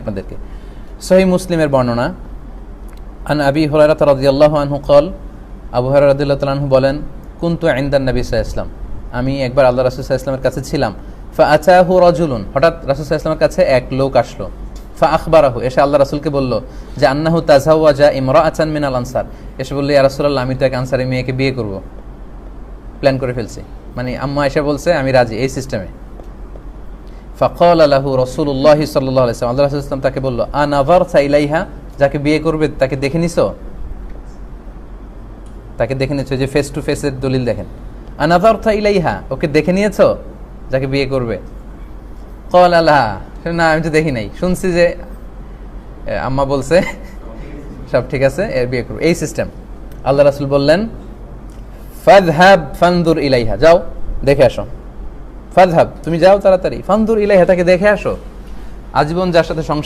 আপনাদেরকে। সহি মুসলিমের বর্ণনা, আন আবি হরারাত রাজিয়াল্লাহ আনহু কল আবু হর হরারদুল্লাহ তালাহু বলেন, কুন্তু আইন্দার নবী সাহা ইসলাম আমি একবার আল্লাহ রাসুল সাহা ইসলামের কাছে ছিলাম। ফা আচাহু রজুলুন। হঠাৎ রাসুল সাহা ইসলামের কাছে এক লোক আসলো। ফা আখবারাহু এসে আল্লাহ রাসুলকে বলল যে, আন্নাহু তাজাউয়া যা ইমরা আচান মিনাল আনসার। এসে বলল, ইয়া রাসুল্লাহ আমি তো এক আনসারের মেয়েকে বিয়ে করব। প্ল্যান করে ফেলছি। মানে আম্মা এসে বলছে, আমি রাজি। এই সিস্টেমে। ফকল আলাহু রসুল্লাহ সাল্লাহ আলাইসলাম আল্লাহ রাসুলাম তাকে বলল আনাভার সাইলাইহা যাকে বিয়ে করবে, তাকে দেখে নিছো? তাকে দেখে নিয়েছো যে ফেস টু ফেসের দলিল দেখেন। আনাভার ইলাইহা? ওকে দেখে নিয়েছো যাকে বিয়ে করবে? কল আল্লাহ না, আমি তো দেখি নাই। শুনছি যে আম্মা বলছে, সব ঠিক আছে, এর বিয়ে করবে। এই সিস্টেম আল্লাহ রাসুল বললেন ফাদহাব ফানদুর ইলাইহা। যাও, দেখে আসো। ফাদহাব তুমি যাও তাড়াতাড়ি। ফান্দুর ইলাইহা তাকে দেখে আসো। আজীবন যার সাথে সংসার